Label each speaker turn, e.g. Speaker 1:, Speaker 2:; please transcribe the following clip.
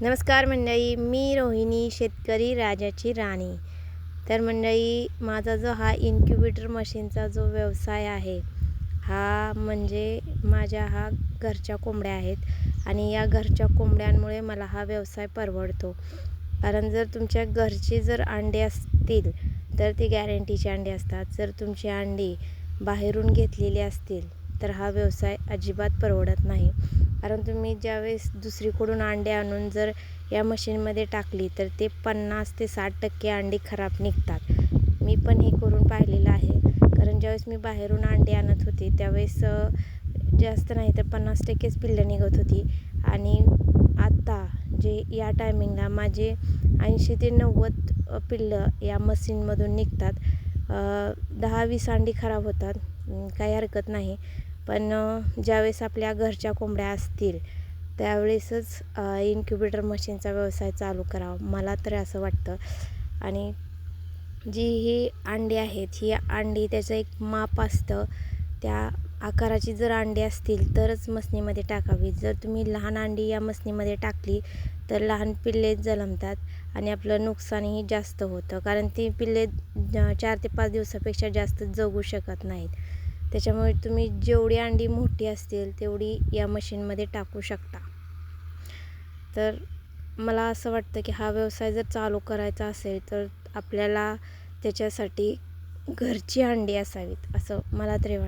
Speaker 1: नमस्कार मंडळी मी रोहिणी शेतकरी राजाची राणी. तर मंडळी माझा जो हा इन्क्युबेटर मशीनचा जो व्यवसाय आहे हा म्हणजे माझ्या हा घरच्या कोंबड्या आहेत आणि या घरच्या कोंबड्यांमुळे मला हा व्यवसाय परवडतो. कारण जर तुमच्या घरची जर अंडे असतील तर ती गॅरंटीची अंडे असतात. जर तुमची अंडी बाहेरून घेतलेली असतील तर हा व्यवसाय अजिबात परवडत नाही. कारण तुम्ही ज्यावेळेस दुसरीकडून अंडे आणून जर या मशीनमध्ये टाकली तर ते पन्नास ते साठ टक्के अंडी खराब निघतात. मी पण हे करून पाहिलेलं आहे. कारण ज्यावेळेस मी बाहेरून अंडे आणत होते त्यावेळेस जास्त नाही तर पन्नास टक्केच पिल्लं निघत होती. आणि आत्ता जे या टायमिंगला माझे ऐंशी ते नव्वद पिल्लं या मशीनमधून निघतात. दहा वीस अंडी खराब होतात. काही हरकत नाही. पण ज्यावेळेस आपल्या घरच्या कोंबड्या असतील त्यावेळेसच इन्क्युबेटर मशीनचा व्यवसाय चालू करावा. मला तर असं वाटतं. आणि जी ही अंडी आहेत ही अंडी त्याचं एक माप असतं. त्या आकाराची जर अंडी असतील तरच मसनीमध्ये टाकावी. जर तुम्ही लहान अंडी या मसनीमध्ये टाकली तर लहान पिल्ले जन्मतात आणि आपलं नुकसानही जास्त होतं. कारण ती पिल्ले चार ते पाच दिवसापेक्षा जास्त जगू शकत नाहीत. त्याच्यामुळे तुम्ही जेवढी अंडी मोठी असतील तेवढी या मशीनमध्ये टाकू शकता. तर मला असं वाटतं की हा व्यवसाय जर चालू करायचा असेल तर आपल्याला त्याच्यासाठी घरची अंडी असावीत असं मला तरी वाटतं.